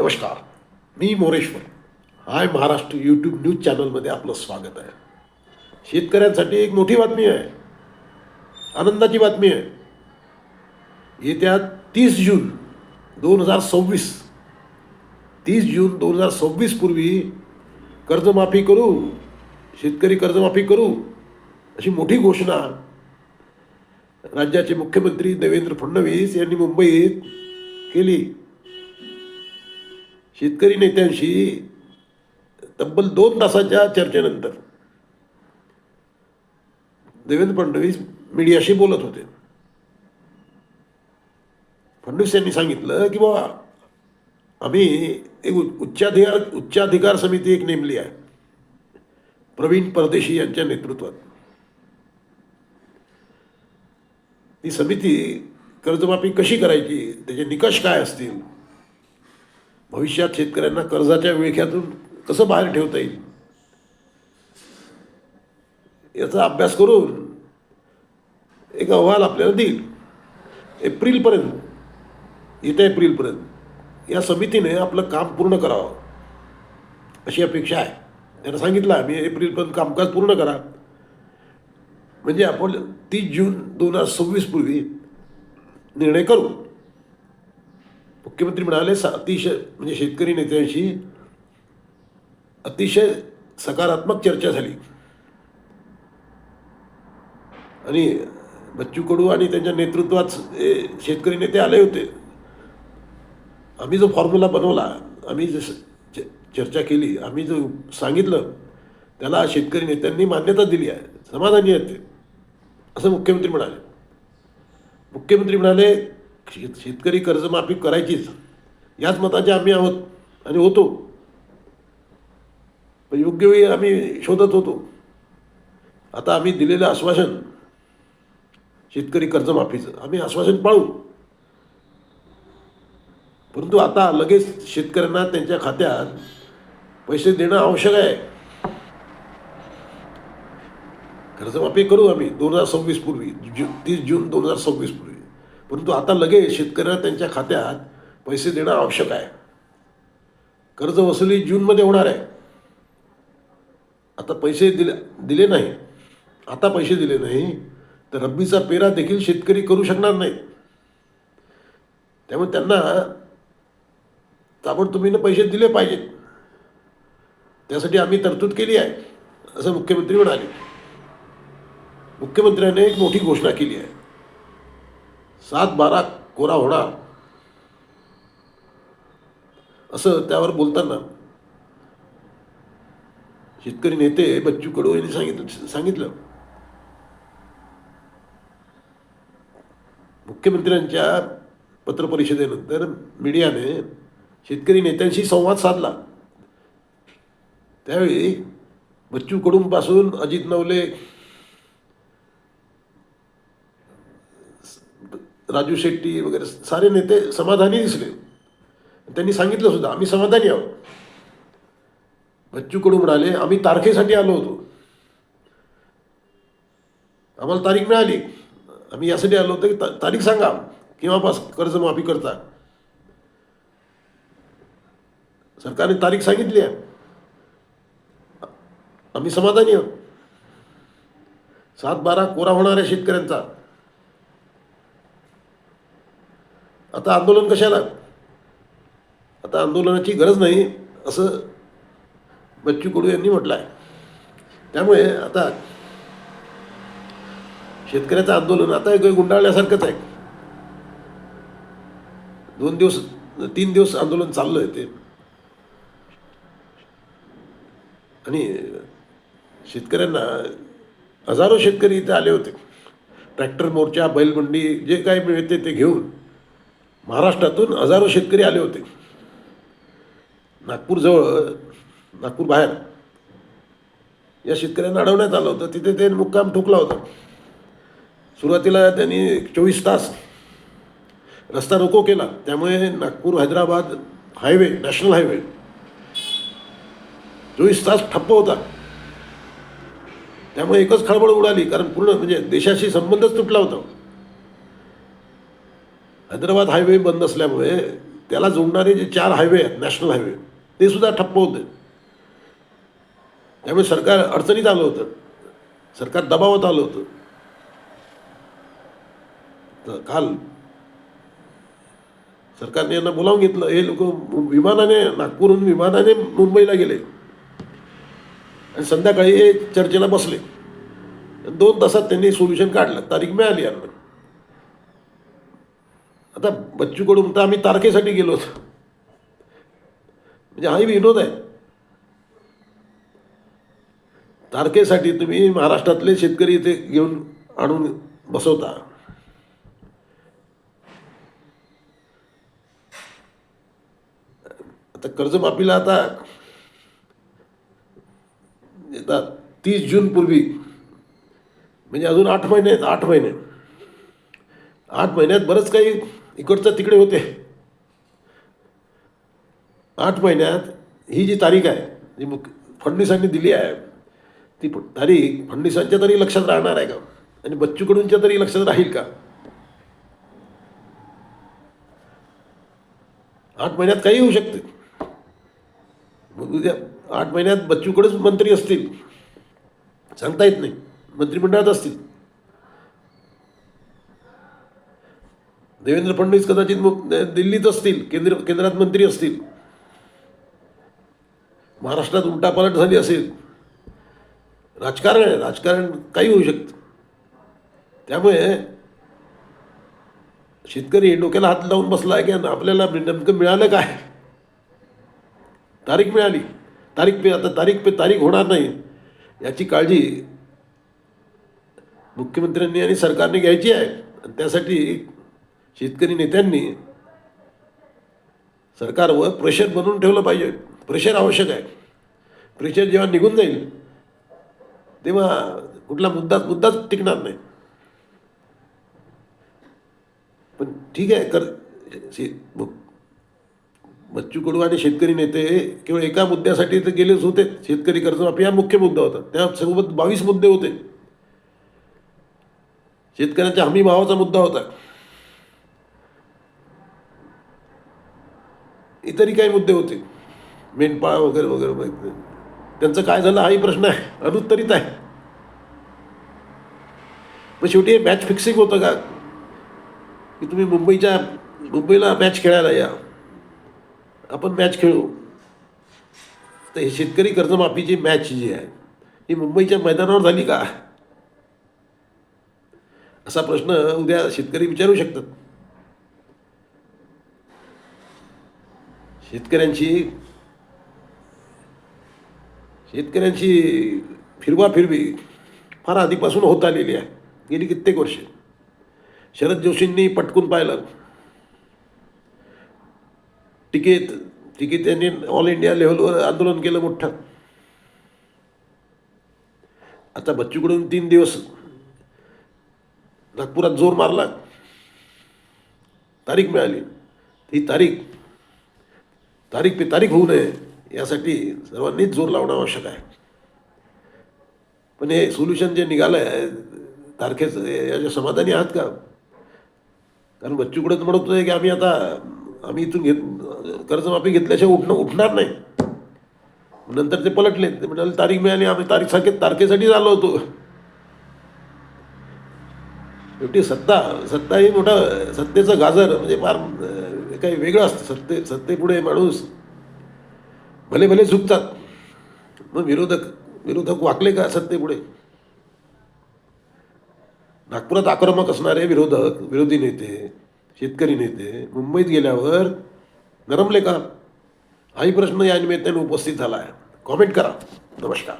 नमस्कार. मी Moreshwar. Hi Maharashtra YouTube news चॅनलमध्ये आपलं स्वागत आहे. शेतकऱ्यांसाठी एक मोठी बातमी आहे. आनंदाची बातमी आहे. येत्या तीस जून दोन हजार सव्वीस तीस जून दोन हजार सव्वीस पूर्वी कर्जमाफी करू शेतकरी कर्जमाफी करू अशी मोठी घोषणा राज्याचे मुख्यमंत्री देवेंद्र फडणवीस यांनी मुंबईत केली. शेतकरी नेत्यांशी तब्बल दोन तासाच्या चर्चेनंतर देवेंद्र फडणवीस मीडियाशी बोलत होते. फडणवीस यांनी सांगितलं की बाबा आम्ही एक उच्चाधिकार उच्चाधिकार समिती एक नेमली आहे. प्रवीण परदेशी यांच्या नेतृत्वात. ती समिती कर्जमाफी कशी करायची त्याचे निकष काय असतील भविष्यात शेतकऱ्यांना कर्जाच्या विळख्यातून कसं बाहेर ठेवता येईल? याचा अभ्यास करून एक अहवाल आपल्याला देईल. एप्रिलपर्यंत येत्या एप्रिलपर्यंत या समितीने आपलं काम पूर्ण करावं. अशी अपेक्षा आहे. त्यांना सांगितलं आम्ही एप्रिलपर्यंत कामकाज पूर्ण करा. म्हणजे आपण तीस जून दोन हजार सव्वीस पूर्वी निर्णय करू. मुख्यमंत्री म्हणाले अतिशय म्हणजे शेतकरी नेत्यांशी अतिशय सकारात्मक चर्चा झाली. आणि बच्चू कडू आणि त्यांच्या नेतृत्वात शेतकरी नेते आले होते. आम्ही जो फॉर्म्युला बनवला आम्ही जसं चर्चा केली आम्ही जो सांगितलं त्याला शेतकरी नेत्यांनी मान्यता दिली आहे समाधानी आहेत ते असं मुख्यमंत्री म्हणाले. मुख्यमंत्री म्हणाले शेत शेतकरी कर्जमाफी करायचीच. याच मताचे आम्ही आहोत आणि होतो. पण योग्य वेळी आम्ही शोधत होतो. आता आम्ही दिलेलं आश्वासन शेतकरी कर्जमाफीचं आम्ही आश्वासन पाळू. परंतु आता लगेच शेतकऱ्यांना त्यांच्या खात्यात पैसे देणं आवश्यक आहे. कर्जमाफी करू आम्ही दोन हजार सव्वीस पूर्वी जू तीस जून दोन हजार सव्वीस पूर्वी. परंतु आता लगेच शेतकऱ्यांना त्यांच्या खात्यात पैसे देणं आवश्यक आहे. कर्ज वसुली जूनमध्ये होणार आहे. आता पैसे दिले दिले नाही. आता पैसे दिले नाही तर रब्बीचा पेरा देखील शेतकरी करू शकणार नाही त्यामुळे त्यांना ताबडतोबीनं पैसे दिले पाहिजेत. त्यासाठी आम्ही तरतूद केली आहे असं मुख्यमंत्री म्हणाले. मुख्यमंत्र्याने एक मोठी घोषणा केली आहे. सात बारा कोरा होणार. असं त्यावर बोलताना शेतकरी नेते बच्चू कडू यांनी सांगितलं सांगितलं. मुख्यमंत्र्यांच्या पत्रपरिषदेनंतर मीडियाने शेतकरी नेत्यांशी संवाद साधला. त्यावेळी बच्चू कडूंपासून अजित नवले राजू शेट्टी वगैरे सारे नेते समाधानी दिसले. त्यांनी सांगितलं सुद्धा आम्ही समाधानी आहोत. बच्चू कडू म्हणाले आम्ही तारखेसाठी आलो होतो. आम्हाला तारीख मिळाली. आम्ही यासाठी आलो होतो की ता तारीख सांगा. केव्हापास कर्जमाफी करता. सरकारने तारीख सांगितली आहे. आम्ही समाधानी आहोत. सात बारा कोरा होणाऱ्या शेतकऱ्यांचा आता आंदोलन कशाला? आता आंदोलनाची गरज नाही असं बच्चू कडू यांनी म्हटलं आहे त्यामुळे आता शेतकऱ्याचं आंदोलन आता एक गुंडाळल्यासारखंच आहे. दोन दिवस तीन दिवस आंदोलन चाललं आहे ते. आणि शेतकऱ्यांना हजारो शेतकरी इथे आले होते. ट्रॅक्टर मोर्चा बैलमंडी जे काय मिळते ते घेऊन. महाराष्ट्रातून हजारो शेतकरी आले होते. नागपूरजवळ नागपूर बाहेर. या शेतकऱ्यांना अडवण्यात आलं होतं. तिथे ते मुक्काम ठोकला होता. सुरुवातीला त्यांनी चोवीस तास रस्ता रोको केला. त्यामुळे Nagpur Hyderabad highway national highway चोवीस तास ठप्प होता. त्यामुळे एकच खळबळ उडाली. कारण पूर्ण म्हणजे देशाशी संबंधच तुटला होता. हैदराबाद हायवे बंद असल्यामुळे त्याला जोडणारे जे चार हायवे आहेत नॅशनल हायवे ते सुद्धा ठप्प होते. त्यामुळे सरकार अडचणीत आलं होतं. सरकार दबावात आलं होतं. तर काल सरकारने यांना बोलावून घेतलं. हे लोक विमानाने नागपूरहून विमानाने मुंबईला गेले. आणि संध्याकाळी हे चर्चेला बसले. दोन तासात त्यांनी सोल्युशन काढलं. तारीख मिळाली यांना. आता बच्चू कडू म्हणता आम्ही तारखेसाठी गेलो होतो. म्हणजे हाही विनोद आहे. तारखेसाठी तुम्ही महाराष्ट्रातले शेतकरी इथे घेऊन आणून बसवता. आता कर्जमाफीला आता येतात तीस जून पूर्वी. म्हणजे अजून आठ महिने आहेत आठ महिने. आठ महिन्यात बरंच काही इकडचं तिकडे होते. आठ महिन्यात ही जी तारीख आहे जी मुख फडणवीसांनी दिली आहे ती तारीख फडणवीसांच्या तरी लक्षात राहणार आहे का? आणि बच्चूकडूनच्या तरी लक्षात राहील का? आठ महिन्यात काही होऊ शकते. मग उद्या आठ महिन्यात बच्चूकडेच मंत्री असतील. सांगता येत नाही. मंत्रिमंडळात असतील. देवेंद्र फडणवीस कदाचित दिल्लीत असतील केंद्र केंद्रात मंत्री असतील. महाराष्ट्रात उलटापालट झाली असेल. राजकारण आहे राजकारण काही होऊ शकतं. त्यामुळे शेतकरी डोक्याला हात लावून बसला आहे की आपल्याला नेमकं मिळालं काय? तारीख मिळाली. तारीख पे आता तारीख पे तारीख होणार नाही. याची काळजी मुख्यमंत्र्यांनी आणि सरकारने घ्यायची आहे. आणि त्यासाठी शेतकरी नेत्यांनी सरकारवर प्रेशर बनवून ठेवलं पाहिजे. प्रेशर आवश्यक आहे. प्रेशर जेव्हा निघून जाईल तेव्हा कुठला मुद्दाच मुद्दाच टिकणार नाही. पण ठीक आहे कर शे बच्चू कडू आणि शेतकरी नेते केवळ एका मुद्द्यासाठी तर गेलेच होते. शेतकरी कर्जमाफी हा मुख्य मुद्दा होता. त्यासोबत बावीस मुद्दे होते. शेतकऱ्यांच्या हमी भावाचा मुद्दा होता. इतरही काही मुद्दे होते. मेंढपाळ वगैरे वगैरे वगैरे त्यांचं काय झालं हाही प्रश्न आहे. अनुत्तरित आहे. पण शेवटी हे मॅच फिक्सिंग होतं का? की तुम्ही मुंबईच्या मुंबईला मॅच खेळायला या. आपण मॅच खेळू. तर हे शेतकरी कर्जमाफीची मॅच जी आहे ही मुंबईच्या मैदानावर झाली का? असा प्रश्न उद्या शेतकरी विचारू शकतात. शेतकऱ्यांची शेतकऱ्यांची फिरवा फिरवी फार आधीपासून होत आलेली आहे. गेली कित्येक वर्ष. शरद जोशींनी पटकून पाहिलं. टिकेत तिकीट यांनी ऑल इंडिया लेवलवर आंदोलन केलं मोठं. आता बच्चूकडून तीन दिवस नागपुरात जोर मारला. तारीख मिळाली. ही तारीख तारीख पे तारीख होऊ नये यासाठी सर्वांनीच जोर लावणं आवश्यक आहे. पण हे सोल्युशन जे निघालं आहे तारखेचं याच्या समाधानी आहात का? कारण बच्चूकडे म्हणत होते की आम्ही आता आम्ही इथून घेत कर्जमाफी घेतल्याशिवाय उठणं उठणार नाही. नंतर ते पलटले ते म्हणाले तारीख मिळाली आम्ही तारीख सारखे तारखेसाठीच आलो होतो. शेवटी सत्ता सत्ता ही मोठा सत्तेचं गाजर म्हणजे फार काही वेगळं असतं. सत्ते सत्तेपुढे माणूस भले भले झुकतात. मग विरोधक विरोधक वाकले का सत्तेपुढे नागपुरात आक्रमक असणारे विरोधक विरोधी नेते शेतकरी नेते मुंबईत गेल्यावर नरमले का? हाही प्रश्न या निमित्ताने उपस्थित झाला आहे. कॉमेंट करा. नमस्कार.